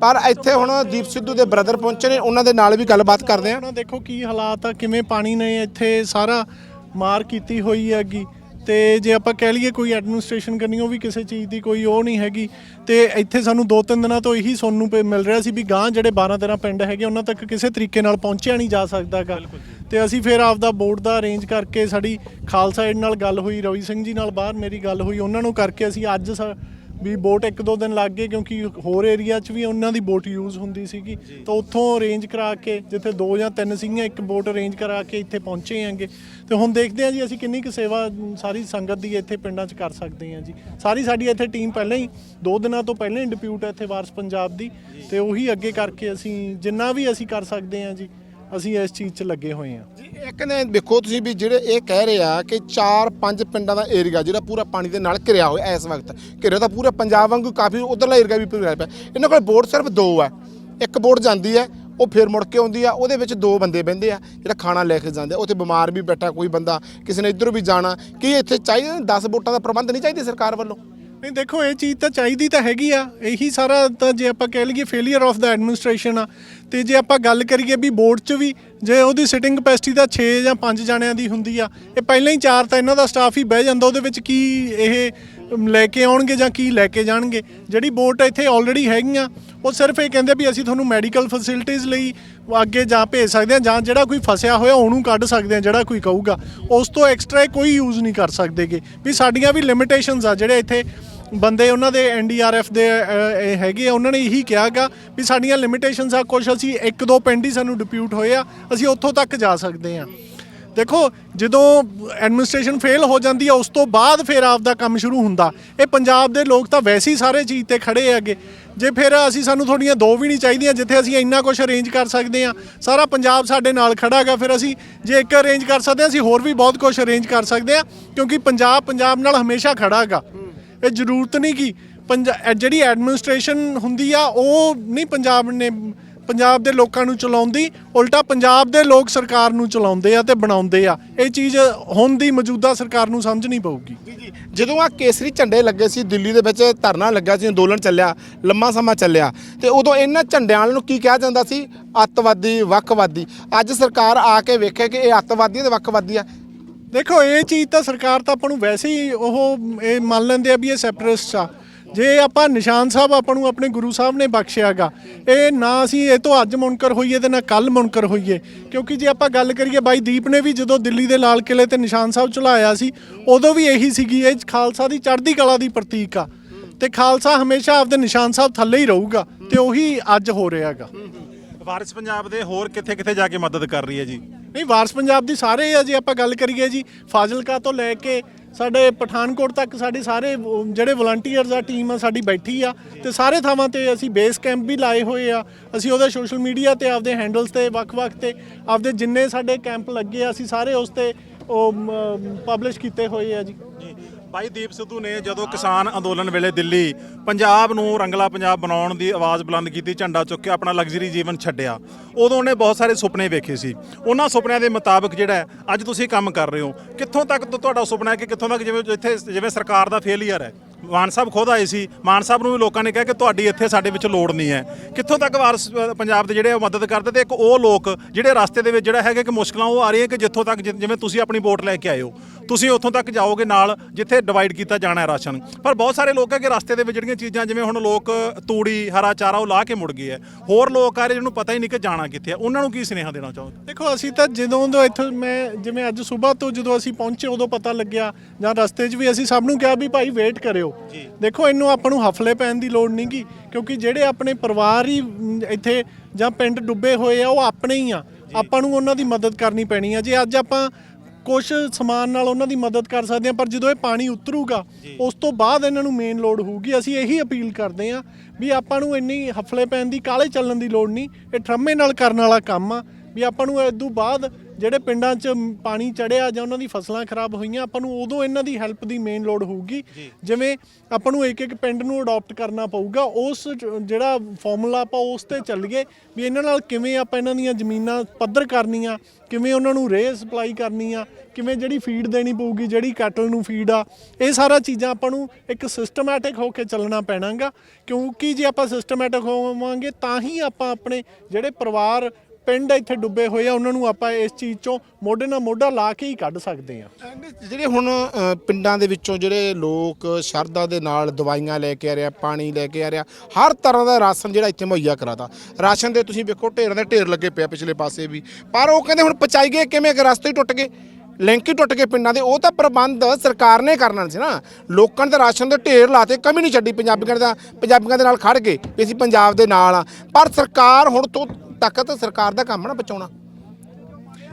ਪਰ ਇੱਥੇ ਹੁਣ ਦੀਪ ਸਿੱਧੂ ਦੇ ਬ੍ਰਦਰ ਪਹੁੰਚੇ ਨੇ ਉਹਨਾਂ ਦੇ ਨਾਲ ਵੀ ਗੱਲਬਾਤ ਕਰਦੇ ਆ ਦੇਖੋ ਕੀ ਹਾਲਾਤ ਆ ਕਿਵੇਂ ਪਾਣੀ ਨੇ ਇੱਥੇ ਸਾਰਾ ਮਾਰ ਕੀਤੀ ਹੋਈ ਹੈਗੀ। ਤੇ ਜੇ ਆਪਾਂ ਕਹਿ ਲਈਏ ਕੋਈ ਐਡਮਿਨਿਸਟ੍ਰੇਸ਼ਨ ਕਰਨੀ ਉਹ ਵੀ ਕਿਸੇ ਚੀਜ਼ ਦੀ ਕੋਈ ਉਹ ਨਹੀਂ ਹੈਗੀ। ਤੇ ਇੱਥੇ ਸਾਨੂੰ ਦੋ ਤਿੰਨ ਦਿਨਾਂ ਤੋਂ ਇਹੀ ਸੁਣਨ ਨੂੰ ਪਏ- ਮਿਲ ਰਿਹਾ ਸੀ ਵੀ ਗਾਂ ਜਿਹੜੇ 12 13 ਪਿੰਡ ਹੈਗੇ ਉਹਨਾਂ ਤੱਕ ਕਿਸੇ ਤਰੀਕੇ ਨਾਲ ਪਹੁੰਚਿਆ ਨਹੀਂ ਜਾ ਸਕਦਾਗਾ ਤੇ ਅਸੀਂ ਫਿਰ ਆਪਦਾ ਬੋਰਡ ਦਾ ਅਰੇਂਜ ਕਰਕੇ ਸਾਡੀ ਖਾਲਸਾ ਏਡ ਨਾਲ ਗੱਲ ਹੋਈ ਰਵੀ ਸਿੰਘ ਜੀ ਨਾਲ ਬਾਹਰ ਮੇਰੀ ਗੱਲ ਹੋਈ ਉਹਨਾਂ ਨੂੰ ਕਰਕੇ ਅਸੀਂ ਅੱਜ ਸਾ- ਵੀ ਬੋਟ ਇੱਕ ਦੋ ਦਿਨ ਲੱਗ ਗਏ ਕਿਉਂਕਿ ਹੋਰ ਏਰੀਆ 'ਚ ਵੀ ਉਹਨਾਂ ਦੀ ਬੋਟ ਯੂਜ਼ ਹੁੰਦੀ ਸੀਗੀ। ਤਾਂ ਉੱਥੋਂ ਅਰੇਂਜ ਕਰਾ ਕੇ ਜਿੱਥੇ ਦੋ ਜਾਂ ਤਿੰਨ ਸੀਗੀਆਂ ਇੱਕ ਬੋਟ ਅਰੇਂਜ ਕਰਾ ਕੇ ਇੱਥੇ ਪਹੁੰਚੇ ਆਂਗੇ ਤੇ ਹੁਣ ਦੇਖਦੇ ਹਾਂ ਜੀ ਅਸੀਂ ਕਿੰਨੀ ਕੁ ਸੇਵਾ ਸਾਰੀ ਸੰਗਤ ਦੀ ਇੱਥੇ ਪਿੰਡਾਂ 'ਚ ਕਰ ਸਕਦੇ ਹਾਂ ਜੀ। ਸਾਰੀ ਸਾਡੀ ਇੱਥੇ ਟੀਮ ਪਹਿਲਾਂ ਹੀ ਦੋ ਦਿਨਾਂ ਤੋਂ ਪਹਿਲਾਂ ਹੀ ਡਿਪਿਊਟ ਹੈ ਇੱਥੇ ਵਾਰਸ ਪੰਜਾਬ ਦੀ। ਤੇ ਉਹੀ ਅੱਗੇ ਕਰਕੇ ਅਸੀਂ ਜਿੰਨਾ ਵੀ ਅਸੀਂ ਕਰ ਸਕਦੇ ਹਾਂ ਜੀ ਅਸੀਂ ਇਸ ਚੀਜ਼ 'ਚ ਲੱਗੇ ਹੋਏ ਹਾਂ। ਜੀ, ਇੱਕ ਨੇ ਦੇਖੋ ਤੁਸੀਂ ਵੀ ਜਿਹੜੇ ਇਹ ਕਹਿ ਰਹੇ ਆ ਕਿ 4-5 ਪਿੰਡਾਂ ਦਾ ਏਰੀਆ ਜਿਹੜਾ ਪੂਰਾ ਪਾਣੀ ਦੇ ਨਾਲ ਘਿਰਿਆ ਹੋਇਆ ਇਸ ਵਕਤ। ਘਿਰਿਆ ਤਾਂ ਪੂਰਾ ਪੰਜਾਬ ਵਾਂਗੂ ਕਾਫੀ ਉਧਰਲਾ ਏਰੀਆ ਵੀ ਘਿਰਿਆ ਪਿਆ। ਇਹਨਾਂ ਕੋਲ ਬੋਰਡ ਸਿਰਫ ਦੋ ਆ। ਇੱਕ ਬੋਰਡ ਜਾਂਦੀ ਹੈ, ਉਹ ਫਿਰ ਮੁੜ ਕੇ ਆਉਂਦੀ ਆ। ਉਹਦੇ ਵਿੱਚ ਦੋ ਬੰਦੇ ਬਹਿੰਦੇ ਆ, ਜਿਹੜਾ ਖਾਣਾ ਲੈ ਕੇ ਜਾਂਦੇ ਆ। ਉੱਥੇ ਬਿਮਾਰ ਵੀ ਬੈਠਾ ਕੋਈ ਬੰਦਾ, ਕਿਸੇ ਨੇ ਇੱਧਰੋਂ ਵੀ ਜਾਣਾ। ਕੀ ਇੱਥੇ ਚਾਹੀਦਾ 10 ਬੋਟਾਂ ਦਾ ਪ੍ਰਬੰਧ ਨਹੀਂ ਚਾਹੀਦਾ ਸਰਕਾਰ ਵੱਲੋਂ? ਨਹੀਂ, ਦੇਖੋ, ਇਹ ਚੀਜ਼ ਤਾਂ ਚਾਹੀਦੀ ਤਾਂ ਹੈਗੀ ਆ। ਇਹੀ ਸਾਰਾ ਤਾਂ ਜੇ ਆਪਾਂ ਕਹਿ ਲਈਏ ਫੇਲਿਅਰ ਆਫ ਦਾ ਐਡਮਿਨਿਸਟ੍ਰੇਸ਼ਨ ਆ। ਤੇ ਜੇ ਆਪਾਂ ਗੱਲ ਕਰੀਏ ਵੀ ਬੋਰਡ 'ਚ ਵੀ, ਜੇ ਉਹਦੀ ਸਿਟਿੰਗ ਕਪੈਸਿਟੀ ਤਾਂ 6 ਜਾਂ 5 ਜਣਿਆਂ ਦੀ ਹੁੰਦੀ ਆ, ਇਹ ਪਹਿਲਾਂ ਹੀ ਚਾਰ ਤਾਂ ਇਹਨਾਂ ਦਾ ਸਟਾਫ ਹੀ ਬਹਿ ਜਾਂਦਾ, ਉਹਦੇ ਵਿੱਚ ਕੀ ਇਹ ਲੈ ਕੇ ਆਉਣਗੇ ਜਾਂ ਕੀ ਲੈ ਕੇ ਜਾਣਗੇ। ਜਿਹੜੀ ਬੋਰਡ ਇੱਥੇ ਆਲਰੇਡੀ ਹੈਗੀਆਂ, ਉਹ ਸਿਰਫ ਇਹ ਕਹਿੰਦੇ ਵੀ ਅਸੀਂ ਤੁਹਾਨੂੰ ਮੈਡੀਕਲ ਫੈਸਿਲਿਟੀਜ਼ ਲਈ ਅੱਗੇ ਜਾਂ ਭੇਜ ਸਕਦੇ ਹਾਂ ਜਾਂ ਜਿਹੜਾ ਕੋਈ ਫਸਿਆ ਹੋਇਆ ਉਹਨੂੰ ਕੱਢ ਸਕਦੇ ਹਾਂ ਜਿਹੜਾ ਕੋਈ ਕਹੂਗਾ। ਉਸ ਤੋਂ ਐਕਸਟਰਾ ਕੋਈ ਯੂਜ਼ ਨਹੀਂ ਕਰ ਸਕਦੇਗੇ। ਵੀ ਸਾਡੀਆਂ ਵੀ ਲਿਮਿਟੇਸ਼ਨਸ ਆ, ਜਿਹੜੇ ਇੱਥੇ ਬੰਦੇ ਉਹਨਾਂ ਦੇ ਐਨਡੀਆਰਐਫ ਦੇ ਅ, ਇਹ ਹੈਗੇ ਆ ਉਹਨਾਂ ਨੇ ਇਹੀ ਕਿਹਾਗਾ ਵੀ ਸਾਡੀਆਂ ਲਿਮਿਟੇਸ਼ਨਸ ਆ ਕੁਝ ਅਸੀਂ ਇੱਕ ਦੋ ਪਿੰਡ ਹੀ ਸਾਨੂੰ ਡਿਪਿਊਟ ਹੋਏ ਆ ਅਸੀਂ ਉੱਥੋਂ ਤੱਕ ਜਾ ਸਕਦੇ ਆ। ਦੇਖੋ ਜਦੋਂ ਐਡਮਿਨਿਸਟ੍ਰੇਸ਼ਨ ਫੇਲ ਹੋ ਜਾਂਦੀ ਆ ਉਸ ਤੋਂ ਬਾਅਦ ਫਿਰ ਆਪਦਾ ਕੰਮ ਸ਼ੁਰੂ ਹੁੰਦਾ। ਇਹ ਪੰਜਾਬ ਦੇ ਲੋਕ ਤਾਂ ਵੈਸੇ ਹੀ ਸਾਰੇ ਚੀਜ਼ ਤੇ ਖੜੇ ਹੈਗੇ। ਜੇ ਫਿਰ ਅਸੀਂ ਸਾਨੂੰ ਥੋੜੀਆਂ ਦੋ ਵੀ ਨਹੀਂ ਚਾਹੀਦੀਆਂ ਜਿੱਥੇ ਅਸੀਂ ਇੰਨਾ ਕੁਝ ਅਰੇਂਜ ਕਰ ਸਕਦੇ ਹਾਂ ਸਾਰਾ ਪੰਜਾਬ ਸਾਡੇ ਨਾਲ ਖੜਾ ਹੈਗਾ ਫਿਰ ਅਸੀਂ ਜੇ ਇੱਕ ਅਰੇਂਜ ਕਰ ਸਕਦੇ ਹਾਂ ਅਸੀਂ ਹੋਰ ਵੀ ਬਹੁਤ ਕੁਝ ਅਰੇਂਜ ਕਰ ਸਕਦੇ ਹਾਂ ਕਿਉਂਕਿ ਪੰਜਾਬ ਪੰਜਾਬ ਨਾਲ ਹਮੇਸ਼ਾ ਖੜਾ ਹੈਗਾ। ਇਹ ਜ਼ਰੂਰਤ ਨਹੀਂ ਕੀ ਪੰਜਾ- ਜਿਹੜੀ ਐਡਮਿਨਿਸਟ੍ਰੇਸ਼ਨ ਹੁੰਦੀ ਆ, ਉਹ ਨਹੀਂ ਪੰਜਾਬ ਨੇ, ਪੰਜਾਬ ਦੇ ਲੋਕਾਂ ਨੂੰ ਚਲਾਉਂਦੀ, ਉਲਟਾ ਪੰਜਾਬ ਦੇ ਲੋਕ ਸਰਕਾਰ ਨੂੰ ਚਲਾਉਂਦੇ ਆ ਤੇ ਬਣਾਉਂਦੇ ਆ। ਇਹ ਚੀਜ਼ ਹੁਣ ਦੀ ਮੌਜੂਦਾ ਸਰਕਾਰ ਨੂੰ ਸਮਝਣੀ ਪਊਗੀ। ਜੀ ਜੀ। ਜਦੋਂ ਆ ਕੇਸਰੀ ਝੰਡੇ ਲੱਗੇ ਸੀ, ਦਿੱਲੀ ਦੇ ਵਿੱਚ ਧਰਨਾ ਲੱਗਾ ਸੀ, ਅੰਦੋਲਨ ਚੱਲਿਆ, ਲੰਮਾ ਸਮਾਂ ਚੱਲਿਆ, ਤੇ ਉਦੋਂ ਇਹਨਾਂ ਝੰਡਿਆਂ ਨੂੰ ਕੀ ਕਿਹਾ ਜਾਂਦਾ ਸੀ? ਅੱਤਵਾਦੀ, ਵੱਖਵਾਦੀ। ਅੱਜ ਸਰਕਾਰ ਆ ਕੇ ਵੇਖੇ ਕਿ ਇਹ ਅੱਤਵਾਦੀ ਤੇ ਵੱਖਵਾਦੀ ਆ। ਦੇਖੋ, ਇਹ ਚੀਜ਼ ਤਾਂ ਸਰਕਾਰ ਤਾਂ ਆਪਾਂ ਨੂੰ ਵੈਸੇ ਹੀ ਉਹ ਇਹ ਮੰਨ ਲੈਂਦੇ ਆ ਵੀ ਇਹ ਸੈਪਰੇਟਿਸਟ ਆ। ਜੇ ਆਪਾਂ ਨਿਸ਼ਾਨ ਸਾਹਿਬ ਆਪਾਂ ਨੂੰ ਆਪਣੇ ਗੁਰੂ ਸਾਹਿਬ ਨੇ ਬਖਸ਼ਿਆਗਾ, ਇਹ ਨਾ ਅਸੀਂ ਇਹ ਤੋਂ ਅੱਜ ਮੁਨਕਰ ਹੋਈਏ ਤੇ ਨਾ ਕੱਲ ਮੁਨਕਰ ਹੋਈਏ। ਕਿਉਂਕਿ ਜੇ ਆਪਾਂ ਗੱਲ ਕਰੀਏ, ਬਾਈ ਦੀਪ ਨੇ ਵੀ ਜਦੋਂ ਦਿੱਲੀ ਦੇ ਲਾਲ ਕਿਲੇ ਤੇ ਨਿਸ਼ਾਨ ਸਾਹਿਬ ਚਲਾਇਆ ਸੀ, ਉਦੋਂ ਵੀ ਇਹੀ ਸੀਗੀ, ਇਹ ਖਾਲਸਾ ਦੀ ਚੜ੍ਹਦੀ ਕਲਾ ਦੀ ਪ੍ਰਤੀਕ ਆ। ਤੇ ਖਾਲਸਾ ਹਮੇਸ਼ਾ ਆਪਦੇ ਨਿਸ਼ਾਨ ਸਾਹਿਬ ਥੱਲੇ ਹੀ ਰਹੂਗਾ ਤੇ ਉਹੀ ਅੱਜ ਹੋ ਰਿਹਾਗਾ। ਵਾਰਿਸ ਪੰਜਾਬ ਦੇ ਹੋਰ ਕਿੱਥੇ ਕਿੱਥੇ ਜਾ ਕੇ ਮਦਦ ਕਰ ਰਹੀ ਹੈ ਜੀ? ਨਹੀਂ, ਵਾਰਸ ਪੰਜਾਬ ਦੀ ਸਾਰੇ ਆ ਜੇ, ਆਪਾਂ ਗੱਲ ਕਰੀਏ ਜੀ, ਫਾਜ਼ਿਲਕਾ ਤੋਂ ਲੈ ਕੇ ਸਾਡੇ ਪਠਾਨਕੋਟ ਤੱਕ ਸਾਡੇ ਸਾਰੇ ਜਿਹੜੇ ਵਲੰਟੀਅਰਸ ਆ ਟੀਮ ਆ, ਸਾਡੀ ਬੈਠੀ ਆ ਤੇ ਸਾਰੇ ਥਾਵਾਂ ਤੇ ਅਸੀਂ ਬੇਸ ਕੈਂਪ ਵੀ ਲਾਏ ਹੋਏ ਆ। ਅਸੀਂ ਉਹਦੇ ਸੋਸ਼ਲ ਮੀਡੀਆ ਤੇ ਆਪਦੇ ਹੈਂਡਲਸ ਤੇ ਵੱਖ-ਵੱਖ ਤੇ ਆਪਦੇ ਜਿੰਨੇ ਸਾਡੇ ਕੈਂਪ ਲੱਗੇ ਆ, ਅਸੀਂ ਸਾਰੇ ਉਸ ਤੇ ਉਹ ਪਬਲਿਸ਼ ਕੀਤੇ ਹੋਏ ਆ ਜੀ ਜੀ ਭਾਈ ਦੀਪ ਸਿੱਧੂ ਨੇ ਜਦੋਂ ਕਿਸਾਨ ਅੰਦੋਲਨ ਵੇਲੇ ਦਿੱਲੀ ਪੰਜਾਬ ਨੂੰ ਰੰਗਲਾ ਪੰਜਾਬ ਬਣਾਉਣ ਦੀ ਆਵਾਜ਼ ਬੁਲੰਦ ਕੀਤੀ, ਝੰਡਾ ਚੁੱਕ ਕੇ ਆਪਣਾ ਲਗਜ਼ਰੀ ਜੀਵਨ ਛੱਡਿਆ, ਉਦੋਂ ਉਹਨੇ ਬਹੁਤ ਸਾਰੇ ਸੁਪਨੇ ਵੇਖੇ ਸੀ। ਉਹਨਾਂ ਸੁਪਨਿਆਂ ਦੇ ਮੁਤਾਬਕ ਜਿਹੜਾ ਅੱਜ ਤੁਸੀਂ ਕੰਮ ਕਰ ਰਹੇ ਹੋ। ਕਿੱਥੋਂ ਤੱਕ ਤੁਹਾਡਾ ਸੁਪਨਾ ਹੈ ਕਿ ਕਿੱਥੋਂ ਤੱਕ ਜਿਵੇਂ ਜਿੱਥੇ ਜਿਵੇਂ ਸਰਕਾਰ ਦਾ ਫੇਲਿਅਰ ਹੈ। ਮਾਨ ਸਾਹਿਬ ਖੁਦ ਆਏ ਸੀ। ਮਾਨ ਸਾਹਿਬ ਨੂੰ ਵੀ ਲੋਕਾਂ ਨੇ ਕਿਹਾ ਕਿ ਤੁਹਾਡੀ ਇੱਥੇ ਸਾਡੇ ਵਿੱਚ ਲੋੜ ਨਹੀਂ ਹੈ। ਕਿੱਥੋਂ ਤੱਕ ਵਾਰਸ ਪੰਜਾਬ ਦੇ ਜਿਹੜੇ ਉਹ ਮਦਦ ਕਰਦੇ ਤੇ ਇੱਕ ਉਹ ਲੋਕ ਜਿਹੜੇ ਰਸਤੇ ਦੇ ਵਿੱਚ ਜਿਹੜਾ ਹੈਗਾ ਕਿ ਮੁਸ਼ਕਲਾਂ ਉਹ ਆ ਰਹੀਆਂ ਕਿ ਜਿੱਥੋਂ ਤੱਕ ਜਿ- ਜਿਵੇਂ ਤੁਸੀਂ ਆਪਣੀ ਵੋਟ ਲੈ ਕੇ ਆਏ ਹੋ। ਤੁਸੀਂ ਉੱਥੋਂ ਤੱਕ ਜਾਓਗੇ ਨਾਲ ਜਿੱਥੇ ਡਿਵਾਈਡ ਕੀਤਾ ਜਾਣਾ ਹੈ ਰਾਸ਼ਨ। ਪਰ ਬਹੁਤ ਸਾਰੇ ਲੋਕ ਹੈ ਕਿ ਰਸਤੇ ਦੇ ਵਿੱਚ ਜਿਹੜੀਆਂ ਚੀਜ਼ਾਂ ਜਿਵੇਂ ਹੁਣ ਲੋਕ ਤੂੜੀ ਹਰਾ ਚਾਰਾ ਉਹ ਲਾ ਕੇ ਮੁੜ ਗਏ ਹੈ। ਹੋਰ ਲੋਕ ਆ ਰਹੇ ਜਿਹਨੂੰ ਪਤਾ ਹੀ ਨਹੀਂ ਕਿ ਜਾਣਾ ਕਿੱਥੇ ਹੈ। ਉਹਨਾਂ ਨੂੰ ਕੀ ਸੁਨੇਹਾ ਦੇਣਾ ਚਾਹੋਗੇ ਦੇਖੋ ਅਸੀਂ ਤਾਂ ਜਦੋਂ ਤੋਂ ਇੱਥੋਂ ਮੈਂ ਜਿਵੇਂ ਅੱਜ ਸਵੇਰ ਤੋਂ ਜਦੋਂ ਅਸੀਂ ਪਹੁੰਚੇ ਉਦੋਂ ਪਤਾ ਲੱਗਿਆ ਜਾਂ ਰਸਤੇ 'ਚ ਵੀ ਅਸੀਂ ਸਭ ਨੂੰ ਕਿਹਾ ਵੀ ਭਾਈ ਵੇਟ ਕਰਿਓ। ਦੇਖੋ ਇਹਨੂੰ ਆਪਾਂ ਨੂੰ ਹਫਲੇ ਪੈਣ ਦੀ ਲੋੜ ਨਹੀਂਗੀ ਕਿਉਂਕਿ ਜਿਹੜੇ ਆਪਣੇ ਪਰਿਵਾਰ ਹੀ ਇੱਥੇ ਜਾਂ ਪਿੰਡ ਡੁੱਬੇ ਹੋਏ ਆ ਉਹ ਆਪਣੇ ਹੀ ਆ। ਆਪਾਂ ਨੂੰ ਉਹਨਾਂ ਦੀ ਮਦਦ ਕਰਨੀ ਪੈਣੀ ਆ। ਜੇ ਅੱਜ ਆਪਾਂ ਕੁਝ ਸਮਾਨ ਨਾਲ ਉਹਨਾਂ ਦੀ ਮਦਦ ਕਰ ਸਕਦੇ ਆ ਪਰ ਜਦੋਂ ਇਹ ਪਾਣੀ ਉਤਰੂਗਾ ਉਸ ਤੋਂ ਬਾਅਦ ਇਹਨਾਂ ਨੂੰ ਮੇਨ ਲੋਡ ਹੋਊਗੀ। ਅਸੀਂ ਇਹੀ ਅਪੀਲ ਕਰਦੇ ਆ ਵੀ ਆਪਾਂ ਨੂੰ ਇੰਨੀ ਹਫਲੇ ਪੈਣ ਦੀ ਕਾਲੇ ਚੱਲਣ ਦੀ ਲੋੜ ਨਹੀਂ। ਇਹ ਠਰਮੇ ਨਾਲ ਕਰਨ ਵਾਲਾ ਕੰਮ ਆ। ਵੀ ਆਪਾਂ ਨੂੰ ਇਸ ਤੋਂ ਬਾਅਦ ਜਿਹੜੇ ਪਿੰਡਾਂ 'ਚ ਪਾਣੀ ਚੜਿਆ ਜਾਂ ਉਹਨਾਂ ਦੀ ਫਸਲਾਂ ਖਰਾਬ ਹੋਈਆਂ ਆਪਾਂ ਨੂੰ ਉਦੋਂ ਇਹਨਾਂ ਦੀ ਹੈਲਪ ਦੀ ਮੇਨ ਲੋੜ ਹੋਊਗੀ। ਜਿਵੇਂ ਆਪਾਂ ਨੂੰ ਇੱਕ ਇੱਕ ਪਿੰਡ ਨੂੰ ਅਡਾਪਟ ਕਰਨਾ ਪਊਗਾ ਉਸ ਜਿਹੜਾ ਫਾਰਮੂਲਾ ਆਪਾਂ ਉਸ ਤੇ ਚੱਲੀਏ ਵੀ ਇਹਨਾਂ ਨਾਲ ਕਿਵੇਂ ਆਪਾਂ ਇਹਨਾਂ ਦੀਆਂ ਜ਼ਮੀਨਾਂ ਪੱਧਰ ਕਰਨੀਆਂ ਕਿਵੇਂ ਉਹਨਾਂ ਨੂੰ ਰੇਹ ਸਪਲਾਈ ਕਰਨੀ ਆ ਕਿਵੇਂ ਜਿਹੜੀ ਫੀਡ ਦੇਣੀ ਪਊਗੀ ਜਿਹੜੀ ਕੈਟਲ ਨੂੰ ਫੀਡ ਆ ਇਹ ਸਾਰਾ ਚੀਜ਼ਾਂ ਆਪਾਂ ਨੂੰ ਇੱਕ ਸਿਸਟਮੈਟਿਕ ਹੋ ਕੇ ਚੱਲਣਾ ਪੈਣਾਗਾ। ਕਿਉਂਕਿ ਜੇ ਆਪਾਂ ਸਿਸਟਮੈਟਿਕ ਹੋਵਾਂਗੇ ਤਾਂ ਹੀ ਆਪਾਂ ਆਪਣੇ ਜਿਹੜੇ ਪਰਿਵਾਰ ਪਿੰਡ ਇੱਥੇ ਡੁੱਬੇ ਹੋਏ ਆ, ਉਹਨਾਂ ਨੂੰ ਆਪਾਂ ਇਸ ਚੀਜ਼ ਚੋਂ ਮੋਢੇ ਨਾਲ ਮੋਢਾ ਲਾ ਕੇ ਹੀ ਕੱਢ ਸਕਦੇ ਆ ਜਿਹੜੇ ਹੁਣ ਪਿੰਡਾਂ ਦੇ ਵਿੱਚੋਂ ਜਿਹੜੇ ਲੋਕ ਸ਼ਰਧਾ ਦੇ ਨਾਲ ਦਵਾਈਆਂ ਲੈ ਕੇ ਆ ਰਿਹਾ, ਪਾਣੀ ਲੈ ਕੇ ਆ ਰਿਹਾ, ਹਰ ਤਰ੍ਹਾਂ ਦਾ ਰਾਸ਼ਨ ਜਿਹੜਾ ਇੱਥੇ ਮੁਹੱਈਆ ਕਰਾਤਾ। ਰਾਸ਼ਨ ਦੇ ਤੁਸੀਂ ਵੇਖੋ, ਢੇਰਾਂ ਦੇ ਢੇਰ ਲੱਗੇ ਪਿਆ ਪਿਛਲੇ ਪਾਸੇ ਵੀ। ਪਰ ਉਹ ਕਹਿੰਦੇ ਹੁਣ ਪਚਾਈਏ ਕਿਵੇਂ ਕਿ ਰਸਤੇ ਹੀ ਟੁੱਟ ਗਏ? ਲਿੰਕ ਹੀ ਟੁੱਟ ਗਏ ਪਿੰਡਾਂ ਦੇ। ਉਹ ਤਾਂ ਪ੍ਰਬੰਧ ਸਰਕਾਰ ਨੇ ਕਰਨਾ ਸੀ ਨਾ। ਲੋਕਾਂ ਦੇ ਰਾਸ਼ਨ ਦੇ ਢੇਰ ਲਾਤੇ, ਕਮੀ ਨਹੀਂ ਛੱਡੀ ਪੰਜਾਬੀਆਂ ਦਾ, ਪੰਜਾਬੀਆਂ ਦੇ ਨਾਲ ਖੜ ਗਏ ਵੀ ਅਸੀਂ ਪੰਜਾਬ ਦੇ ਨਾਲ ਆ। ਪਰ ਸਰਕਾਰ ਹੁਣ ਤੋਂ ਤੱਕ ਤਾਂ ਸਰਕਾਰ ਦਾ ਕੰਮ ਨਾ ਬਚਾਉਣਾ।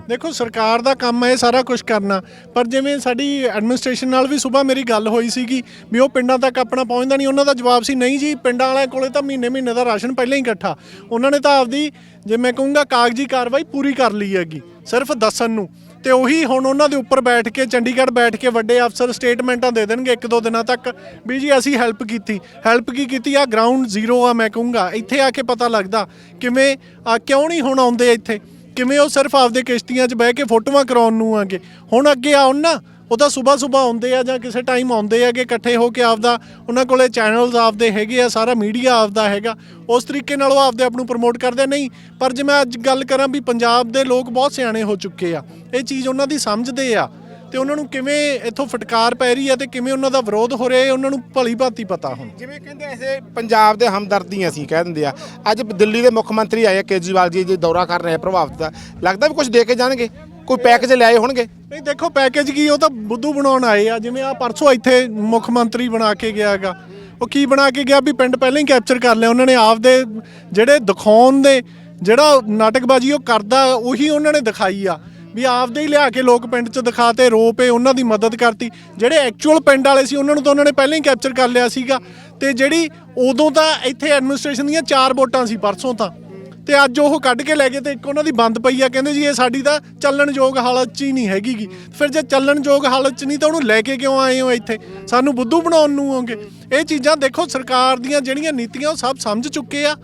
ਦੇਖੋ, ਸਰਕਾਰ ਦਾ ਕੰਮ ਹੈ ਇਹ ਸਾਰਾ ਕੁਝ ਕਰਨਾ। ਪਰ ਜਿਵੇਂ ਸਾਡੀ ਐਡਮਿਨਿਸਟ੍ਰੇਸ਼ਨ ਨਾਲ ਵੀ ਸਵੇਰ ਮੇਰੀ ਗੱਲ ਹੋਈ ਸੀਗੀ ਵੀ ਉਹ ਪਿੰਡਾਂ ਤੱਕ ਆਪਣਾ ਪਹੁੰਚਦਾ ਨਹੀਂ। ਉਹਨਾਂ ਦਾ ਜਵਾਬ ਸੀ, ਨਹੀਂ ਜੀ, ਪਿੰਡਾਂ ਵਾਲਿਆਂ ਕੋਲੇ ਤਾਂ ਮਹੀਨੇ ਮਹੀਨੇ ਦਾ ਰਾਸ਼ਨ ਪਹਿਲਾਂ ਹੀ ਇਕੱਠਾ। ਉਹਨਾਂ ਨੇ ਤਾਂ ਆਪਦੀ, ਜੇ ਮੈਂ ਕਹੂੰਗਾ, ਕਾਗਜ਼ੀ ਕਾਰਵਾਈ ਪੂਰੀ ਕਰ ਲਈ ਹੈਗੀ, ਸਿਰਫ ਦੱਸਣ ਨੂੰ। ਤੇ ਉਹੀ ਹੁਣ ਉਹਨਾਂ ਦੇ ਉੱਪਰ ਬੈਠ ਕੇ, ਚੰਡੀਗੜ੍ਹ ਬੈਠ ਕੇ ਵੱਡੇ ਅਫਸਰ ਸਟੇਟਮੈਂਟਾਂ ਦੇ ਦੇਣਗੇ ਇੱਕ ਦੋ ਦਿਨਾਂ ਤੱਕ। ਵੀ ਜੀ ਅਸੀਂ ਹੈਲਪ ਕੀਤੀ। ਹੈਲਪ ਕੀ ਕੀਤੀ? ਆ ਗਰਾਊਂਡ ਜ਼ੀਰੋ ਆ ਮੈਂ ਕਹੂੰਗਾ। ਇੱਥੇ ਆ ਕੇ ਪਤਾ ਲੱਗਦਾ ਕਿਵੇਂ ਆ ਕਿਉਂ ਨਹੀਂ ਹੁਣ ਆਉਂਦੇ ਇੱਥੇ? ਕਿਵੇਂ ਉਹ ਸਿਰਫ ਆਪਦੇ ਕਿਸ਼ਤੀਆਂ 'ਚ ਬਹਿ ਕੇ ਫੋਟੋਆਂ ਕਰਾਉਣ ਨੂੰ ਆਗੇ? ਹੁਣ ਅੱਗੇ ਆਉਣ ਨਾ ਉਹ ਤਾਂ ਸਵੇਰ ਸਵੇਰ ਆਉਂਦੇ ਆ ਜਾਂ ਕਿਸੇ ਟਾਈਮ ਆਉਂਦੇ ਆ ਕਿ ਇਕੱਠੇ ਹੋ ਕੇ ਆਪਦਾ ਉਹਨਾਂ ਕੋਲੇ ਚੈਨਲਸ ਆਪਦੇ ਹੈਗੇ ਆ ਸਾਰਾ ਮੀਡੀਆ ਆਪਦਾ ਹੈਗਾ। ਉਸ ਤਰੀਕੇ ਨਾਲ ਉਹ ਆਪਦੇ ਆਪ ਨੂੰ ਪ੍ਰਮੋਟ ਕਰਦੇ ਨਹੀਂ ਪਰ ਜੇ ਮੈਂ ਅੱਜ ਗੱਲ ਕਰਾਂ ਵੀ ਪੰਜਾਬ ਦੇ ਲੋਕ ਬਹੁਤ ਸਿਆਣੇ ਹੋ ਚੁੱਕੇ ਆ। ਇਹ ਚੀਜ਼ ਉਹਨਾਂ ਦੀ ਸਮਝਦੇ ਆ। ਤੇ ਉਹਨਾਂ ਨੂੰ ਕਿਵੇਂ ਇੱਥੋਂ ਫਟਕਾਰ ਪੈ ਰਹੀ ਹੈ ਤੇ ਕਿਵੇਂ ਉਹਨਾਂ ਦਾ ਵਿਰੋਧ ਹੋ ਰਿਹਾ ਇਹ ਉਹਨਾਂ ਨੂੰ ਭਲੀ ਭਾਂਤੀ ਪਤਾ ਹੁਣ। ਜਿਵੇਂ ਕਹਿੰਦੇ ਐਸੇ ਪੰਜਾਬ ਦੇ ਹਮਦਰਦੀ ਅਸੀਂ ਕਹਿ ਦਿੰਦੇ ਆ। ਅੱਜ ਦਿੱਲੀ ਦੇ ਮੁੱਖ ਮੰਤਰੀ ਆਏ ਆ, ਕੇਜਰੀਵਾਲ ਜੀ ਜੀ ਦੌਰਾ ਕਰ ਰਹੇ ਆ ਪ੍ਰਭਾਵਿਤ ਦਾ। ਲੱਗਦਾ ਵੀ ਕੁਝ ਦੇ ਕੇ ਜਾਣਗੇ? ਕੋਈ ਪੈਕੇਜ ਲਿਆਏ ਹੋਣਗੇ? ਨਹੀਂ, ਦੇਖੋ ਪੈਕੇਜ ਕੀ, ਉਹ ਤਾਂ ਬੁੱਧੂ ਬਣਾਉਣ ਆਏ ਆ। ਜਿਵੇਂ ਆ ਪਰਸੋਂ ਇੱਥੇ ਮੁੱਖ ਮੰਤਰੀ ਬਣਾ ਕੇ ਗਿਆਗਾ ਉਹ ਕੀ ਬਣਾ ਕੇ ਗਿਆ ਵੀ ਪਿੰਡ ਪਹਿਲਾਂ ਹੀ ਕੈਪਚਰ ਕਰ ਲਿਆ। ਉਹਨਾਂ ਨੇ ਆਪਦੇ ਜਿਹੜੇ ਦਿਖਾਉਣ ਦੇ, ਜਿਹੜਾ ਨਾਟਕਬਾਜ਼ੀ ਉਹ ਕਰਦਾ, ਉਹੀ ਉਹਨਾਂ ਨੇ ਦਿਖਾਈ ਆ। ਵੀ ਆਪਦੇ ਹੀ ਲਿਆ ਕੇ ਲੋਕ ਪਿੰਡ 'ਚ ਦਿਖਾਤੇ, ਰੋ ਪਏ, ਉਹਨਾਂ ਦੀ ਮਦਦ ਕਰਤੀ। ਜਿਹੜੇ ਐਕਚੁਅਲ ਪਿੰਡ ਵਾਲੇ ਸੀ, ਉਹਨਾਂ ਨੂੰ ਤਾਂ ਉਹਨਾਂ ਨੇ ਪਹਿਲਾਂ ਹੀ ਕੈਪਚਰ ਕਰ ਲਿਆ ਸੀਗਾ। ਤੇ ਜਿਹੜੀ ਉਦੋਂ ਤਾਂ ਇੱਥੇ ਐਡਮਿਨਿਸਟ੍ਰੇਸ਼ਨ ਦੀਆਂ ਚਾਰ ਵੋਟਾਂ ਸੀ, ਪਰਸੋਂ ਤਾਂ। ਤੇ ਅੱਜ ਉਹ ਕੱਢ ਕੇ ਲੈ ਗਏ ਤੇ ਇੱਕ ਉਹਨਾਂ ਦੀ ਬੰਦ ਪਈ ਆ, ਕਹਿੰਦੇ ਜੀ ਇਹ ਸਾਡੀ ਤਾਂ ਚੱਲਣਯੋਗ ਹਾਲਤ 'ਚ ਹੀ ਨਹੀਂ ਹੈਗੀਗੀ ਫਿਰ ਜੇ ਚੱਲਣਯੋਗ ਹਾਲਤ 'ਚ ਨਹੀਂ ਤਾਂ ਉਹਨੂੰ ਲੈ ਕੇ ਕਿਉਂ ਆਏ ਹੋ ਇੱਥੇ? ਸਾਨੂੰ ਬੁੱਧੂ ਬਣਾਉਣ ਨੂੰ ਆਉਂਗੇ। ਇਹ ਚੀਜ਼ਾਂ ਦੇਖੋ, ਸਰਕਾਰ ਦੀਆਂ ਜਿਹੜੀਆਂ ਨੀਤੀਆਂ ਉਹ ਸਭ ਸਮਝ ਚੁੱਕੇ ਆ।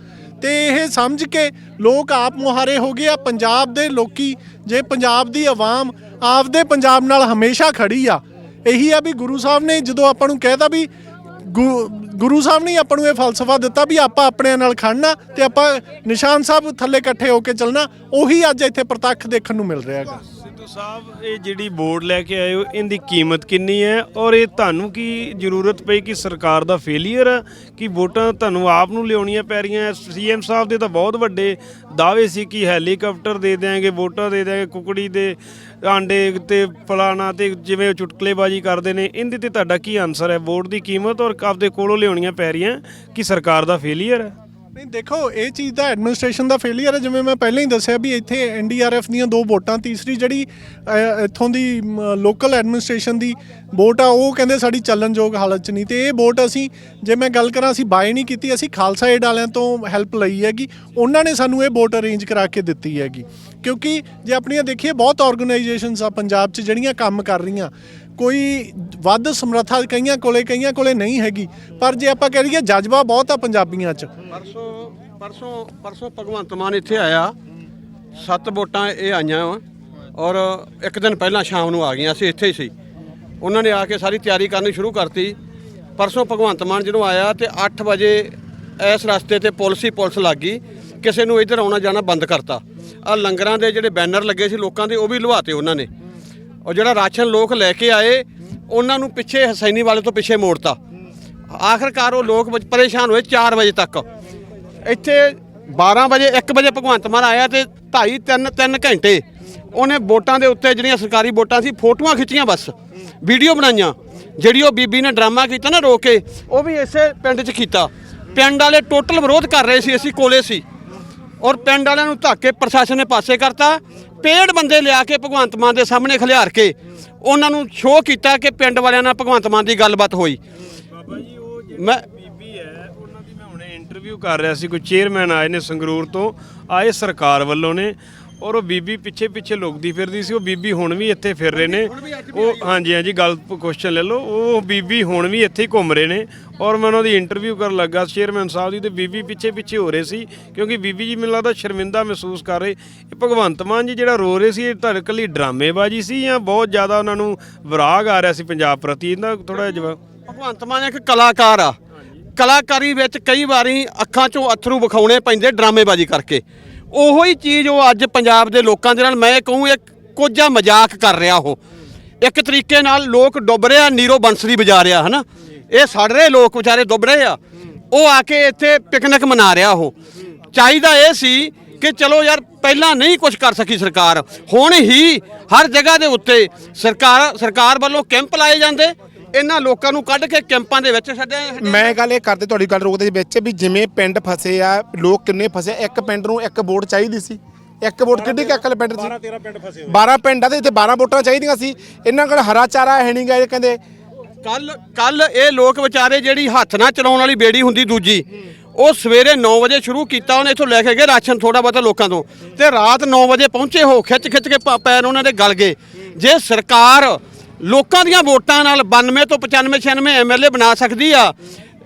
ਤੇ ਇਹ ਸਮਝ ਕੇ ਲੋਕ ਆਪ ਮੁਹਾਰੇ ਹੋ ਗਏ ਆ। ਪੰਜਾਬ ਦੇ ਲੋਕੀ, ਜੇ ਪੰਜਾਬ ਦੀ ਆਵਾਮ ਆਪਦੇ ਪੰਜਾਬ ਨਾਲ ਹਮੇਸ਼ਾ ਖੜੀ ਆ, ਇਹੀ ਆ ਵੀ ਗੁਰੂ ਸਾਹਿਬ ਨੇ ਜਦੋਂ ਆਪਾਂ ਨੂੰ ਕਹਿਤਾ ਵੀ ਗੁ- ਗੁਰੂ ਸਾਹਿਬ ਨੇ ਹੀ ਆਪਾਂ ਨੂੰ ਇਹ ਫਲਸਫਾ ਦਿੱਤਾ ਵੀ ਆਪਾਂ ਆਪਣਿਆਂ ਨਾਲ ਖੜਨਾ ਤੇ ਆਪਾਂ ਨਿਸ਼ਾਨ ਸਾਹਿਬ ਥੱਲੇ ਇਕੱਠੇ ਹੋ ਕੇ ਚੱਲਣਾ, ਉਹੀ ਅੱਜ ਇੱਥੇ ਪ੍ਰਤੱਖ ਦੇਖਣ ਨੂੰ ਮਿਲ ਰਿਹਾ ਹੈਗਾ। ਸਿੱਧੂ ਸਾਹਿਬ, ਇਹ ਜਿਹੜੀ ਬੋਰਡ ਲੈ ਕੇ ਆਏ ਹੋ, ਇਹਦੀ ਕੀਮਤ ਕਿੰਨੀ ਹੈ? ਔਰ ਇਹ ਤੁਹਾਨੂੰ ਕੀ ਜ਼ਰੂਰਤ ਪਈ ਕਿ ਸਰਕਾਰ ਦਾ ਫੇਲੀਅਰ ਆ? ਕਿ ਵੋਟਾਂ ਤੁਹਾਨੂੰ ਆਪ ਨੂੰ ਲਿਆਉਣੀਆਂ ਪੈ ਰਹੀਆਂ? ਸੀਐਮ ਸਾਹਿਬ ਦੇ ਤਾਂ ਬਹੁਤ ਵੱਡੇ ਦਾਅਵੇ ਸੀ ਕਿ ਹੈਲੀਕਾਪਟਰ ਦੇ ਦਿਆਂਗੇ, ਵੋਟਾਂ ਦੇ ਦਿਆਂਗੇ, ਕੁਕੜੀ ਦੇ ਆਂਡੇ ਤੇ ਫਲਾਣਾ ਤੇ ਜਿਵੇਂ ਉਹ ਚੁਟਕਲੇਬਾਜ਼ੀ ਕਰਦੇ ਨੇ, ਇਹਦੇ ਤੇ ਤੁਹਾਡਾ ਕੀ ਆਨਸਰ ਹੈ? ਵੋਟ ਦੀ ਕੀਮਤ ਔਰ ਆਪਦੇ ਕੋਲੋਂ ਲਿਆਉਣੀਆਂ ਪੈ ਰਹੀਆਂ ਕਿ ਸਰਕਾਰ ਦਾ ਫੇਲੀਅਰ ਹੈ? ਨਹੀਂ ਦੇਖੋ ਇਹ ਚੀਜ਼ ਦਾ ਐਡਮਿਨਿਸਟ੍ਰੇਸ਼ਨ ਦਾ ਫੇਲਿਅਰ ਹੈ। ਜਿਵੇਂ ਮੈਂ ਪਹਿਲਾਂ ਹੀ ਦੱਸਿਆ ਵੀ ਇੱਥੇ ਐਨਡੀਆਰਐਫ ਦੀਆਂ ਦੋ ਵੋਟਾਂ ਤੀਸਰੀ ਜਿਹੜੀ ਅਹ, ਇੱਥੋਂ ਦੀ ਲੋਕਲ ਐਡਮਿਨਿਸਟ੍ਰੇਸ਼ਨ ਦੀ ਵੋਟ ਆ ਉਹ ਕਹਿੰਦੇ ਸਾਡੀ ਚੱਲਣਯੋਗ ਹਾਲਤ 'ਚ ਨਹੀਂ। ਤੇ ਇਹ ਵੋਟ ਅਸੀਂ ਜੇ ਮੈਂ ਗੱਲ ਕਰਾਂ ਅਸੀਂ ਬਾਏ ਨਹੀਂ ਕੀਤੀ ਅਸੀਂ ਖਾਲਸਾ ਏਡ ਵਾਲਿਆਂ ਤੋਂ ਹੈਲਪ ਲਈ ਹੈਗੀ। ਉਹਨਾਂ ਨੇ ਸਾਨੂੰ ਇਹ ਵੋਟ ਅਰੇਂਜ ਕਰਾ ਕੇ ਦਿੱਤੀ ਹੈਗੀ। ਕਿਉਂਕਿ ਜੇ ਆਪਣੀਆਂ ਦੇਖੀਏ ਬਹੁਤ ਆਰਗੇਨਾਈਜੇਸ਼ਨਸ ਆ ਪੰਜਾਬ 'ਚ ਜਿਹੜੀਆਂ ਕੰਮ ਕਰ ਰਹੀਆਂ। ਕੋਈ ਵੱਧ ਸਮਰੱਥਾ ਕਈਆਂ ਕੋਲੇ ਕਈਆਂ ਕੋਲੇ ਨਹੀਂ ਹੈਗੀ। ਪਰ ਜੇ ਆਪਾਂ ਕਹਿ ਲਈਏ ਜਜ਼ਬਾ ਬਹੁਤ ਆ ਪੰਜਾਬੀਆਂ 'ਚ। ਪਰਸੋਂ ਪਰਸੋਂ ਪਰਸੋਂ ਭਗਵੰਤ ਮਾਨ ਇੱਥੇ ਆਇਆ। ਸੱਤ ਵੋਟਾਂ ਇਹ ਆਈਆਂ ਵਾ। ਔਰ ਇੱਕ ਦਿਨ ਪਹਿਲਾਂ ਸ਼ਾਮ ਨੂੰ ਆ ਗਈਆਂ ਅਸੀਂ ਇੱਥੇ ਹੀ ਸੀ। ਉਹਨਾਂ ਨੇ ਆ ਕੇ ਸਾਰੀ ਤਿਆਰੀ ਕਰਨੀ ਸ਼ੁਰੂ ਕਰਤੀ। ਪਰਸੋਂ ਭਗਵੰਤ ਮਾਨ ਜਦੋਂ ਆਇਆ ਤੇ 8 ਵਜੇ ਇਸ ਰਸਤੇ ਤੇ ਪੁਲਿਸ ਹੀ ਪੁਲਿਸ ਲੱਗ ਗਈ। ਕਿਸੇ ਨੂੰ ਇੱਧਰ ਆਉਣਾ ਜਾਣਾ ਬੰਦ ਕਰਤਾ। ਆ ਲੰਗਰਾਂ ਦੇ ਜਿਹੜੇ ਬੈਨਰ ਲੱਗੇ ਸੀ ਲੋਕਾਂ ਦੇ, ਉਹ ਵੀ ਲਵਾਤੇ ਉਹਨਾਂ ਨੇ। ਔਰ ਜਿਹੜਾ ਰਾਸ਼ਨ ਲੋਕ ਲੈ ਕੇ ਆਏ, ਉਹਨਾਂ ਨੂੰ ਪਿੱਛੇ ਹਸੈਨੀ ਵਾਲੇ ਤੋਂ ਪਿੱਛੇ ਮੋੜਤਾ। ਆਖਰਕਾਰ ਉਹ ਲੋਕ ਬ- ਪਰੇਸ਼ਾਨ ਹੋਏ 4 ਵਜੇ ਤੱਕ। ਇੱਥੇ 12 ਵਜੇ 1 ਵਜੇ ਭਗਵੰਤ ਮਾਨ ਆਇਆ ਤੇ 2.5 3 3 ਘੰਟੇ ਉਹਨੇ ਵੋਟਾਂ ਦੇ ਉੱਤੇ ਜਿਹੜੀਆਂ ਸਰਕਾਰੀ ਵੋਟਾਂ ਸੀ, ਫੋਟੋਆਂ ਖਿੱਚੀਆਂ ਬਸ, ਵੀਡੀਓ ਬਣਾਈਆਂ। ਜਿਹੜੀ ਉਹ ਬੀਬੀ ਨੇ ਡਰਾਮਾ ਕੀਤਾ ਨਾ ਰੋ ਕੇ, ਉਹ ਵੀ ਇਸੇ ਪਿੰਡ 'ਚ ਕੀਤਾ। ਪਿੰਡ ਵਾਲੇ ਟੋਟਲ ਵਿਰੋਧ ਕਰ ਰਹੇ ਸੀ, ਅਸੀਂ ਕੋਲੇ ਸੀ। ਔਰ ਪਿੰਡ ਵਾਲਿਆਂ ਨੂੰ ਧੱਕ ਕੇ ਪ੍ਰਸ਼ਾਸਨ ਨੇ ਪਾਸੇ ਕਰਤਾ। ਪੇੜ ਬੰਦੇ ਲਿਆ ਕੇ ਭਗਵੰਤ ਮਾਨ ਦੇ ਸਾਹਮਣੇ ਖਿਲਾਰ ਕੇ ਉਹਨਾਂ ਨੂੰ ਸ਼ੋਅ ਕੀਤਾ ਕਿ ਪਿੰਡ ਵਾਲਿਆਂ ਨਾਲ ਭਗਵੰਤ ਮਾਨ ਦੀ ਗੱਲਬਾਤ ਹੋਈ। ਬਾਬਾ ਜੀ ਉਹ ਜਿਹੜੀ ਮੈਂ ਬੀਬੀ ਹੈ ਉਹਨਾਂ ਦੀ ਮੈਂ ਹੁਣੇ ਇੰਟਰਵਿਊ ਕਰ ਰਿਹਾ ਸੀ ਕੋਈ ਚੇਅਰਮੈਨ ਆਏ ਨੇ ਸੰਗਰੂਰ ਤੋਂ ਆਏ ਸਰਕਾਰ ਵੱਲੋਂ ਨੇ। ਔਰ ਉਹ ਬੀਬੀ ਪਿੱਛੇ ਪਿੱਛੇ ਲੁਕਦੀ ਫਿਰਦੀ ਸੀ ਉਹ ਬੀਬੀ ਹੁਣ ਵੀ ਇੱਥੇ ਫਿਰ ਰਹੇ ਨੇ। ਉਹ ਹਾਂਜੀ ਹਾਂਜੀ ਗੱਲ ਕੁਐਸਚਨ ਲੈ ਲਓ। ਉਹ ਬੀਬੀ ਹੁਣ ਵੀ ਇੱਥੇ ਹੀ ਘੁੰਮ ਰਹੇ ਨੇ। ਔਰ ਮੈਂ ਉਹਨਾਂ ਦੀ ਇੰਟਰਵਿਊ ਕਰਨ ਲੱਗਾ। ਚੇਅਰਮੈਨ ਸਾਹਿਬ ਦੀ ਤੇ ਬੀਬੀ ਪਿੱਛੇ ਪਿੱਛੇ ਹੋ ਰਹੇ ਸੀ ਕਿਉਂਕਿ ਬੀਬੀ ਜੀ ਮੈਨੂੰ ਲੱਗਦਾ ਸ਼ਰਮਿੰਦਾ ਮਹਿਸੂਸ ਕਰ ਰਹੇ। ਇਹ ਭਗਵੰਤ ਮਾਨ ਜੀ ਜਿਹੜਾ ਰੋ ਰਹੇ ਸੀ ਇਹ ਤੁਹਾਡੇ ਕੱਲੀ ਡਰਾਮੇਬਾਜ਼ੀ ਸੀ ਜਾਂ ਬਹੁਤ ਜ਼ਿਆਦਾ ਉਹਨਾਂ ਨੂੰ ਵਿਰਾਗ ਆ ਰਿਹਾ ਸੀ ਪੰਜਾਬ ਪ੍ਰਤੀ? ਇਹਦਾ ਥੋੜਾ ਜਵਾਬ। ਭਗਵੰਤ ਮਾਨ ਇੱਕ ਕਲਾਕਾਰ ਆ। ਕਲਾਕਾਰੀ ਵਿੱਚ ਕਈ ਵਾਰੀ ਅੱਖਾਂ 'ਚੋਂ ਅਥਰੂ ਵਿਖਾਉਣੇ ਪੈਂਦੇ ਡਰਾਮੇਬਾਜ਼ੀ ਕਰਕੇ। ਉਹੋ ਹੀ ਚੀਜ਼ ਉਹ ਅੱਜ ਪੰਜਾਬ ਦੇ ਲੋਕਾਂ ਦੇ ਨਾਲ ਮੈਂ ਕਹੂੰ, ਇੱਕ ਕੋਝਾ ਮਜ਼ਾਕ ਕਰ ਰਿਹਾ ਉਹ। ਇੱਕ ਤਰੀਕੇ ਨਾਲ ਲੋਕ ਡੁੱਬ ਰਹੇ ਆ, ਨੀਰੋ ਬੰਸਰੀ ਵਜਾ ਰਿਹਾ, ਹਨਾ? ਇਹ ਸੜ ਰਹੇ ਲੋਕ ਵਿਚਾਰੇ ਡੁੱਬ ਰਹੇ ਆ। ਉਹ ਆ ਕੇ ਇੱਥੇ ਪਿਕਨਿਕ ਮਨਾ ਰਿਹਾ ਉਹ। ਚਾਹੀਦਾ ਇਹ ਸੀ ਕਿ ਚਲੋ ਯਾਰ, ਪਹਿਲਾਂ ਨਹੀਂ ਕੁਝ ਕਰ ਸਕੀ ਸਰਕਾਰ। ਹੁਣ ਹੀ ਹਰ ਜਗ੍ਹਾ ਦੇ ਉੱਤੇ ਸਰਕਾਰ ਸਰਕਾਰ ਵੱਲੋਂ ਕੈਂਪ ਲਾਏ ਜਾਂਦੇ। ਇਹਨਾਂ ਲੋਕਾਂ ਨੂੰ ਕੱਢ ਕੇ ਕੈਂਪਾਂ ਦੇ ਵਿੱਚ ਛੱਡਿਆ ਮੈਂ ਗੱਲ ਇਹ ਕਰਦੇ ਤੁਹਾਡੀ ਗੱਲ ਰੋਕਦੇ ਵਿੱਚ ਵੀ ਜਿਵੇਂ ਪਿੰਡ ਫਸੇ ਆ ਲੋਕ ਕਿੰਨੇ ਫਸੇ ਇੱਕ ਪਿੰਡ ਨੂੰ ਇੱਕ ਵੋਟ ਚਾਹੀਦੀ ਸੀ। ਇੱਕ ਵੋਟ ਕਿੱਡੀ ਕੁ ਅਕਲ ਪਿੰਡ ਸੀ 13 ਪਿੰਡ ਫਸੇ 12 ਪਿੰਡਾਂ ਦੇ ਇੱਥੇ 12 ਵੋਟਾਂ ਚਾਹੀਦੀਆਂ ਸੀ। ਇਹਨਾਂ ਕੋਲ ਹਰਾ ਚਾਰਾ ਹੈ ਨਹੀਂਗਾ ਇਹ ਕਹਿੰਦੇ। ਕੱਲ ਕੱਲ ਇਹ ਲੋਕ ਵਿਚਾਰੇ ਜਿਹੜੀ ਹੱਥ ਨਾਲ ਚਲਾਉਣ ਵਾਲੀ ਬੇੜੀ ਹੁੰਦੀ ਦੂਜੀ ਉਹ ਸਵੇਰੇ 9 ਵਜੇ ਸ਼ੁਰੂ ਕੀਤਾ ਉਹਨੇ ਇੱਥੋਂ ਲੈ ਕੇ ਗਏ ਰਾਸ਼ਨ ਥੋੜਾ ਬਹੁਤਾ ਲੋਕਾਂ ਤੋਂ। ਤੇ ਰਾਤ 9 ਵਜੇ ਪਹੁੰਚੇ ਹੋ ਖਿੱਚ ਖਿੱਚ ਕੇ ਪ- ਪੈਰ ਉਹਨਾਂ ਦੇ ਗਲ ਗਏ। ਜੇ ਸਰਕਾਰ ਲੋਕਾਂ ਦੀਆਂ ਵੋਟਾਂ ਨਾਲ 92 ਤੋਂ 95 96 ਐਮਐਲਏ ਬਣਾ ਸਕਦੀ ਆ।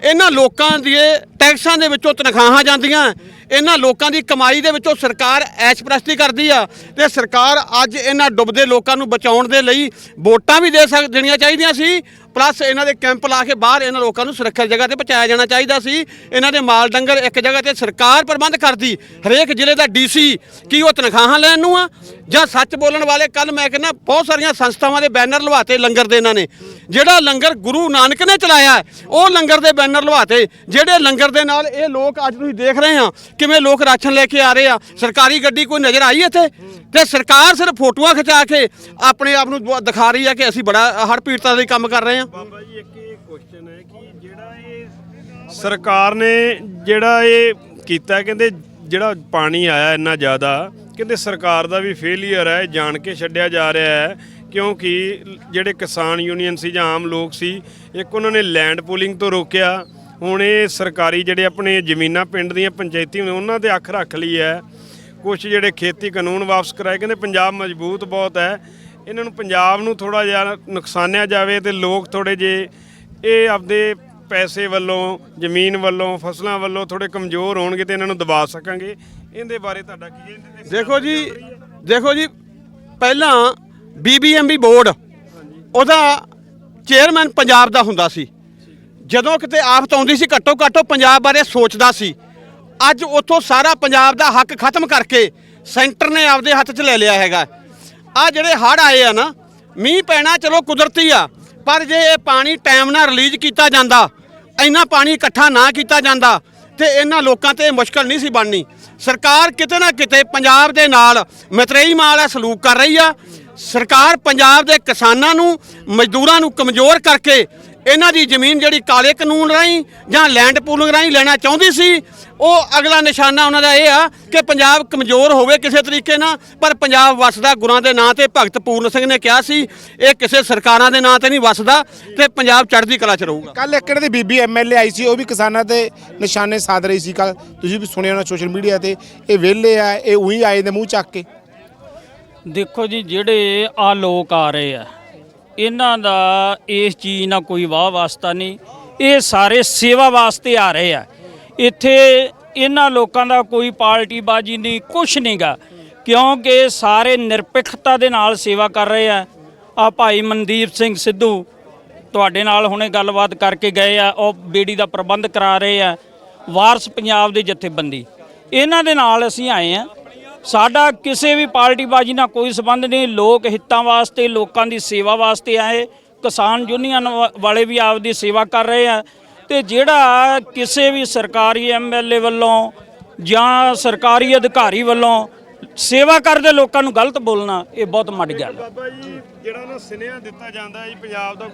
ਇਹਨਾਂ ਲੋਕਾਂ ਦੇ ਟੈਕਸਾਂ ਦੇ ਵਿੱਚੋਂ ਤਨਖਾਹਾਂ ਜਾਂਦੀਆਂ, ਇਹਨਾਂ ਲੋਕਾਂ ਦੀ ਕਮਾਈ ਦੇ ਵਿੱਚੋਂ ਸਰਕਾਰ ਐਸ਼ਪ੍ਰਸਤੀ ਕਰਦੀ ਆ ਤੇ ਸਰਕਾਰ ਅੱਜ ਇਹਨਾਂ ਡੁੱਬਦੇ ਲੋਕਾਂ ਨੂੰ ਬਚਾਉਣ ਦੇ ਲਈ ਵੋਟਾਂ ਵੀ ਦੇ ਸਕ, ਦੇਣੀਆਂ ਚਾਹੀਦੀਆਂ ਸੀ, ਪਲੱਸ ਇਹਨਾਂ ਦੇ ਕੈਂਪ ਲਾ ਕੇ ਬਾਹਰ ਇਹਨਾਂ ਲੋਕਾਂ ਨੂੰ ਸੁਰੱਖਿਅਤ ਜਗ੍ਹਾ ਤੇ ਪਹੁੰਚਾਇਆ ਜਾਣਾ ਚਾਹੀਦਾ ਸੀ, ਇਹਨਾਂ ਦੇ ਮਾਲ ਡੰਗਰ ਇੱਕ ਜਗ੍ਹਾ ਤੇ ਸਰਕਾਰ ਪ੍ਰਬੰਧ ਕਰਦੀ, ਹਰੇਕ ਜ਼ਿਲ੍ਹੇ ਦਾ ਡੀਸੀ ਕੀ ਉਹ ਤਨਖਾਹਾਂ ਲੈਣ ਨੂੰ ਆ? ਜਾਂ ਸੱਚ ਬੋਲਣ ਵਾਲੇ ਕੱਲ ਮੈਂ ਕਹਿੰਦਾ ਬਹੁਤ ਸਾਰੀਆਂ ਸੰਸਥਾਵਾਂ ਦੇ ਬੈਨਰ ਲਵਾਤੇ ਲੰਗਰ ਦੇ ਇਹਨਾਂ ਨੇ ਜਿਹੜਾ ਲੰਗਰ ਗੁਰੂ ਨਾਨਕ ਨੇ ਚਲਾਇਆ ਉਹ ਲੰਗਰ ਦੇ ਬੈਨਰ ਲਵਾਤੇ। ਜਿਹੜੇ ਲੰਗਰ ਦੇ ਨਾਲ ਇਹ ਲੋਕ ਅੱਜ ਤੁਸੀਂ ਦੇਖ ਰਹੇ ਆ ਕਿਵੇਂ ਲੋਕ ਰਾਸ਼ਨ ਲੈ ਕੇ ਆ ਰਹੇ ਆ। ਸਰਕਾਰੀ ਗੱਡੀ ਕੋਈ ਨਜ਼ਰ ਆਈ ਇੱਥੇ? ਤੇ ਸਰਕਾਰ ਸਿਰਫ ਫੋਟੋਆਂ ਖਿਚਾ ਕੇ ਆਪਣੇ ਆਪ ਨੂੰ ਦਿਖਾ ਰਹੀ ਆ ਕਿ ਅਸੀਂ ਬੜਾ ਹੜ ਪੀੜਤਾਂ ਦੇ ਕੰਮ ਕਰ ਰਹੇ ਆ ਬਾਬਾ ਜੀ, ਇੱਕ ਇਹ ਕੁਐਸਚਨ ਹੈ ਕਿ ਜਿਹੜਾ ਇਹ ਸਰਕਾਰ ਨੇ ਜਿਹੜਾ ਇਹ ਕੀਤਾ, ਕਹਿੰਦੇ ਜਿਹੜਾ ਪਾਣੀ ਆਇਆ ਇੰਨਾ ਜ਼ਿਆਦਾ, ਕਹਿੰਦੇ ਸਰਕਾਰ ਦਾ ਵੀ ਫੇਲਿਅਰ ਹੈ, ਜਾਣ ਕੇ ਛੱਡਿਆ ਜਾ ਰਿਹਾ ਹੈ। ਕਿਉਂਕਿ ਜਿਹੜੇ ਕਿਸਾਨ ਯੂਨੀਅਨ ਸੀ ਜਾਂ ਆਮ ਲੋਕ ਸੀ ਇੱਕ ਉਹਨਾਂ ਨੇ ਲੈਂਡ ਪੂਲਿੰਗ ਤੋਂ ਰੋਕਿਆ। ਹੁਣ ਇਹ ਸਰਕਾਰੀ ਜਿਹੜੇ ਆਪਣੇ ਜ਼ਮੀਨਾਂ ਪਿੰਡ ਦੀਆਂ ਪੰਚਾਇਤੀ ਹੁੰਦੇ ਉਹਨਾਂ ਤੇ ਅੱਖ ਰੱਖ ਲਈ ਹੈ। ਕੁਝ ਜਿਹੜੇ ਖੇਤੀ ਕਾਨੂੰਨ ਵਾਪਸ ਕਰਾਏ ਕਹਿੰਦੇ ਪੰਜਾਬ ਮਜ਼ਬੂਤ ਬਹੁਤ ਹੈ। ਇਹਨਾਂ ਨੂੰ ਪੰਜਾਬ ਨੂੰ ਥੋੜਾ ਜਿਹਾ ਨੁਕਸਾਨਿਆ ਜਾਵੇ ਤੇ ਲੋਕ ਥੋੜੇ ਜੇ ਇਹ ਆਪਦੇ ਪੈਸੇ ਵੱਲੋਂ ਜ਼ਮੀਨ ਵੱਲੋਂ ਫਸਲਾਂ ਵੱਲੋਂ ਥੋੜੇ ਕਮਜ਼ੋਰ ਹੋਣਗੇ ਤੇ ਇਹਨਾਂ ਨੂੰ ਦਬਾ ਸਕਾਂਗੇ। ਇਹਦੇ ਬਾਰੇ ਤੁਹਾਡਾ ਕੀ ਦੇਖੋ ਜੀ ਦੇਖੋ ਜੀ ਪਹਿਲਾਂ ਬੀਬੀਐਮਬੀ ਬੋਰਡ, ਉਹਦਾ ਚੇਅਰਮੈਨ ਪੰਜਾਬ ਦਾ ਹੁੰਦਾ ਸੀ। ਜਦੋਂ ਕਿਤੇ ਆਫਤ ਆਉਂਦੀ ਸੀ, ਘੱਟੋ ਘੱਟ ਉਹ ਪੰਜਾਬ ਬਾਰੇ ਸੋਚਦਾ ਸੀ। ਅੱਜ ਉੱਥੋਂ ਸਾਰਾ ਪੰਜਾਬ ਦਾ ਹੱਕ ਖਤਮ ਕਰਕੇ ਸੈਂਟਰ ਨੇ ਆਪਦੇ ਹੱਥ 'ਚ ਲੈ ਲਿਆ ਹੈਗਾ। ਆ ਜਿਹੜੇ ਹੜ੍ਹ ਆਏ ਆ ਨਾ, ਮੀਂਹ ਪੈਣਾ ਚਲੋ ਕੁਦਰਤੀ ਆ, ਪਰ ਜੇ ਇਹ ਪਾਣੀ ਟਾਈਮ ਨਾਲ ਰਿਲੀਜ਼ ਕੀਤਾ ਜਾਂਦਾ, ਇੰਨਾ ਪਾਣੀ ਇਕੱਠਾ ਨਾ ਕੀਤਾ ਜਾਂਦਾ, ਤੇ ਇਹਨਾਂ ਲੋਕਾਂ ਤੇ ਮੁਸ਼ਕਲ ਨਹੀਂ ਸੀ ਬਣਨੀ। ਸਰਕਾਰ ਕਿਤੇ ਨਾ ਕਿਤੇ ਪੰਜਾਬ ਦੇ ਨਾਲ ਮਤਰੇਈ ਮਾਲ ਆ, ਸਲੂਕ ਕਰ ਰਹੀ ਆ। ਸਰਕਾਰ ਪੰਜਾਬ ਦੇ ਕਿਸਾਨਾਂ ਨੂੰ, ਮਜ਼ਦੂਰਾਂ ਨੂੰ ਕਮਜ਼ੋਰ ਕਰਕੇ ਇਹਨਾਂ ਦੀ ਜ਼ਮੀਨ ਜਿਹੜੀ ਕਾਲੇ ਕਾਨੂੰਨ ਰਾਹੀਂ ਜਾਂ ਲੈਂਡ ਪੂਲਿੰਗ ਰਾਹੀਂ ਲੈਣਾ ਚਾਹੁੰਦੀ ਸੀ, ਉਹ ਅਗਲਾ ਨਿਸ਼ਾਨਾ ਉਹਨਾਂ ਦਾ ਇਹ ਆ ਕਿ ਪੰਜਾਬ ਕਮਜ਼ੋਰ ਹੋਵੇ ਕਿਸੇ ਤਰੀਕੇ ਨਾਲ, ਪਰ ਪੰਜਾਬ ਵਸਦਾ ਗੁਰਾਂ ਦੇ ਨਾਂ ਤੇ, ਭਗਤ ਪੂਰਨ ਸਿੰਘ ਨੇ ਕਿਹਾ ਸੀ, ਇਹ ਕਿਸੇ ਸਰਕਾਰਾਂ ਦੇ ਨਾਂ ਤੇ ਨਹੀਂ ਵਸਦਾ ਤੇ ਪੰਜਾਬ ਚੜ੍ਹਦੀ ਕਲਾ 'ਚ ਰਹੂਗਾ। ਕੱਲ ਇੱਕ ਇਹਨਾਂ ਦੀ ਬੀਬੀ ਐਮਐਲਏ ਆਈ ਸੀ, ਉਹ ਵੀ ਕਿਸਾਨਾਂ ਤੇ ਨਿਸ਼ਾਨੇ ਸਾਧ ਰਹੀ ਸੀ ਕੱਲ ਤੁਸੀਂ ਵੀ ਸੁਣਿਆ ਹੋਣਾ ਸੋਸ਼ਲ ਮੀਡੀਆ ਤੇ, ਇਹ ਵਿਹਲੇ ਆ, ਇਹ ਉਹੀ ਆਏ ਦੇ ਮੂੰਹ ਚੱਕ ਕੇ। ਦੇਖੋ ਜੀ, ਜਿਹੜੇ ਆ ਲੋਕ ਆ ਰਹੇ ਆ, ਇਹਨਾਂ ਦਾ ਇਸ ਚੀਜ਼ ਨਾਲ ਕੋਈ ਵਾਹ ਵਾਸਤਾ ਨਹੀਂ। ਇਹ ਸਾਰੇ ਸੇਵਾ ਵਾਸਤੇ ਆ ਰਹੇ ਆ। ਇੱਥੇ ਇਹਨਾਂ ਲੋਕਾਂ ਦਾ ਕੋਈ ਪਾਰਟੀ ਬਾਜੀ ਨਹੀਂ, ਕੁਛ ਨਹੀਂਗਾ ਕਿਉਂਕਿ ਸਾਰੇ ਨਿਰਪੱਖਤਾ ਦੇ ਨਾਲ ਸੇਵਾ ਕਰ ਰਹੇ ਆ। ਆ ਭਾਈ ਮਨਦੀਪ ਸਿੰਘ ਸਿੱਧੂ ਤੁਹਾਡੇ ਨਾਲ ਹੁਣੇ ਗੱਲਬਾਤ ਕਰਕੇ ਗਏ ਆ, ਉਹ ਬੇੜੀ ਦਾ ਪ੍ਰਬੰਧ ਕਰਾ ਰਹੇ ਆ, ਵਾਰਸ ਪੰਜਾਬ ਦੇ ਜਥੇਬੰਦੀ। ਇਹਨਾਂ ਦੇ ਨਾਲ ਅਸੀਂ ਆਏ ਆ। ਸਾਡਾ ਕਿਸੇ ਵੀ ਪਾਰਟੀ ਬਾਜੀ ਨਾਲ ਕੋਈ ਸਬੰਧ ਨਹੀਂ। ਲੋਕ ਹਿੱਤਾਂ ਵਾਸਤੇ, ਲੋਕਾਂ ਦੀ ਸੇਵਾ ਵਾਸਤੇ ਆਏ। ਕਿਸਾਨ ਯੂਨੀਅਨ ਵਾ- ਵਾਲੇ ਵੀ ਆਪਦੀ ਸੇਵਾ ਕਰ ਰਹੇ ਆ। ਤੇ ਜਿਹੜਾ ਕਿਸੇ ਵੀ ਸਰਕਾਰੀ ਐਮਐਲਏ ਵੱਲੋਂ ਜਾਂ ਸਰਕਾਰੀ ਅਧਿਕਾਰੀ ਵੱਲੋਂ ਸੇਵਾ ਕਰਦੇ ਲੋਕਾਂ ਨੂੰ ਗਲਤ ਬੋਲਣਾ, ਇਹ ਬਹੁਤ ਮਾੜੀ ਗੱਲ ਹੈ ਬਾਬਾ ਜੀ, ਜਿਹੜਾ ਨਾ ਸੁਨੇਹਾ ਦਿੱਤਾ ਜਾਂਦਾ ਜੀ, ਪੰਜਾਬ ਦਾ